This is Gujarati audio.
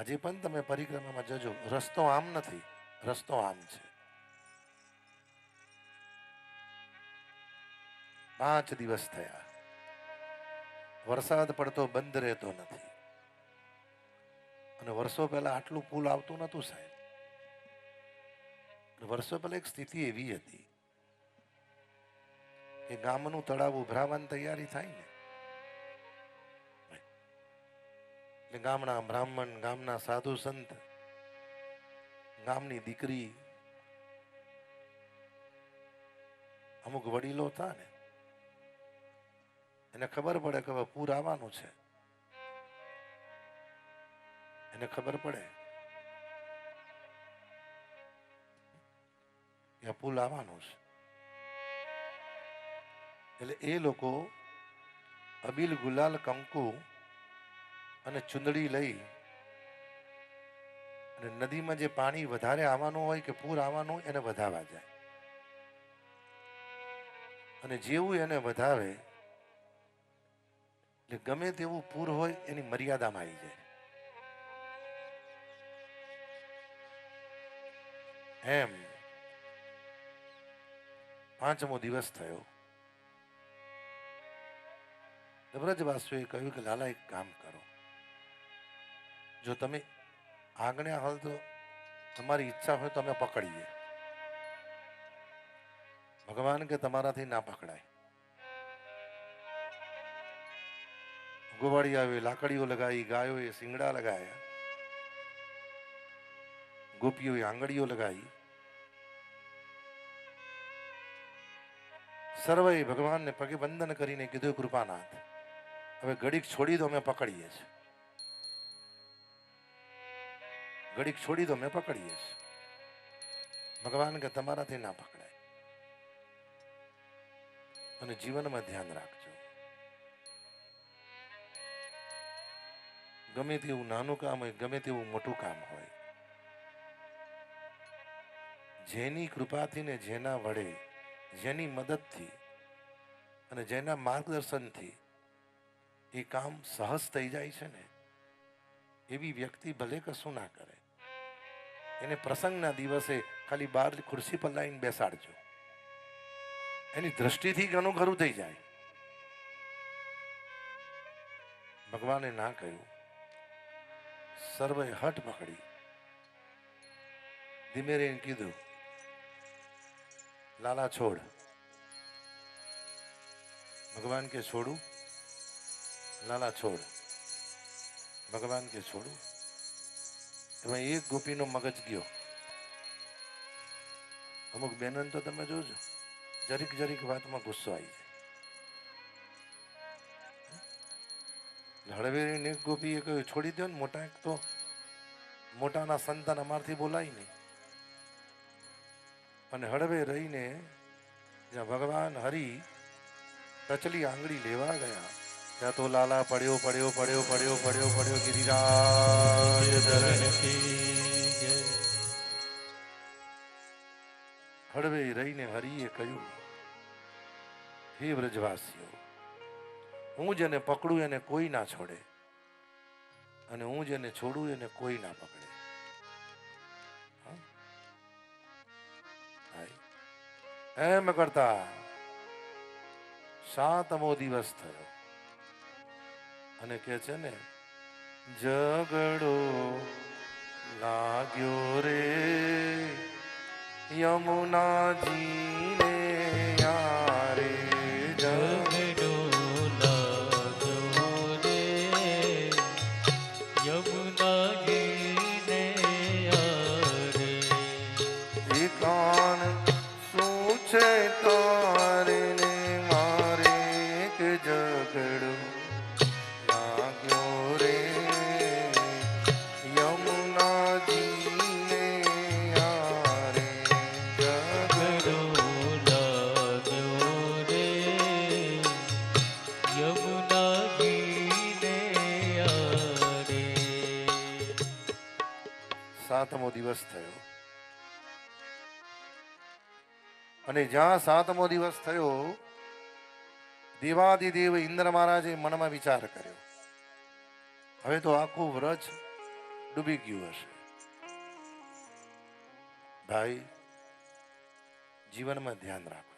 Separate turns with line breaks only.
આજે પણ તમે પરિક્રમામાં જજો. રસ્તો આમ નથી, રસ્તો આમ છે. પાંચ દિવસ થયા. વરસાદ પડતો બંધ રહેતો નથી. અને વર્ષો પહેલા આટલું પુલ આવતું નતું સાહેબ. વર્ષો પહેલા એક સ્થિતિ એવી હતી. કે ગામનું તળાવ ઉભરાવાની તૈયારી થાય ને. એટલે ગામના બ્રાહ્મણ, ગામના સાધુ સંત, ગામની દીકરી, અમુક વડીલો હતા ને, એને ખબર પડે કે હવે પૂર આવવાનું છે. એને ખબર પડે કે પુલ આવવાનું છે. એટલે એ લોકો અબીલ ગુલાલ કંકુ અને ચુંદડી લઈ અને નદીમાં જે પાણી વધારે આવવાનું હોય કે પૂર આવવાનું એને વધારવા જાય. અને જેવું એને વધાવે, એટલે ગમે તેવું પૂર હોય, એની મર્યાદામાં આવી જાય. એમ પાંચમો દિવસ થયો. વ્રજવાસીઓએ કહ્યું કે, લાલા, એક કામ કરો. જો તમે આંગણે હાલ તો તમારી ઈચ્છા હોય તો અમે પકડીએ. ભગવાન કે તમારાથી ના પકડાય. ગોવાળી આવી, લાકડીઓ લગાવી ગાયોએ શિંગડા લગાયા. ગોપીઓએ આંગળીઓ લગાવી. સર્વે ભગવાનને પગે વંદન કરીને કીધું, કૃપાનાથ, હવે ઘડીક છોડી દો, અમે પકડીએ છીએ. ઘડીક છોડી દો, મેં પકડીએ ભગવાન કે તમારાથી ના પકડાય. અને જીવનમાં ધ્યાન રાખજો. ગમે તેવું નાનું કામ હોય, ગમે તેવું મોટું કામ હોય, જેની કૃપાથી ને જેના વડે, જેની મદદથી અને જેના માર્ગદર્શનથી એ કામ સહજ થઈ જાય છે ને, એવી વ્યક્તિ ભલે કશું ના કરે. એને પ્રસંગના દિવસે ખાલી બાર ખુરશી પર લાવીને બેસાડજો. એની દ્રષ્ટિથી ઘણું ખરું થઈ જાય. ભગવાને ના કહ્યું. સર્વે હટ પકડી. ધીમે રહીને કીધું, લાલા, છોડ. ભગવાન કે, છોડું? લાલા, છોડ. ભગવાન કે, છોડું? એમાં એક ગોપીનો મગજ ગયો. અમુક બેનન તો તમે જોજો, જરીક જરીક વાતમાં ગુસ્સો આવી જાય. હળવેરીને એક ગોપીએ કહ્યું, છોડી દો ને મોટા એક તો. મોટાના સંતાન અમારથી બોલાય નહીં. અને હળવે રહીને જ્યાં ભગવાન હરિ ટચલી આંગળી લેવા ગયા. ત્યાં તો લાલા પડ્યો પડ્યો પડ્યો પડ્યો પડ્યો પડ્યો ગિરિરાજ હળવે રહીને હરિએ કહ્યું, હે વ્રજવાસીઓ, હું જેને પકડું એને કોઈ ના છોડે અને હું જેને છોડું એને કોઈ ના પકડે? એમ કરતા સાતમો દિવસ થયો. અને કે છે ને ઝઘડો લાગ્યો રે યમુનાજીને યારે ઝઘડો
લાગ્યો રે યમુનાજીને યારે.
એકાન શું છે તારે સાતમો દિવસ થયો. અને જ્યાં સાતમો દિવસ થયો, દેવાદિદેવ ઇન્દ્ર મહારાજે મનમાં વિચાર કર્યો. હવે તો આખું વ્રજ ડૂબી ગયું હશે. ભાઈ, જીવનમાં ધ્યાન રાખો.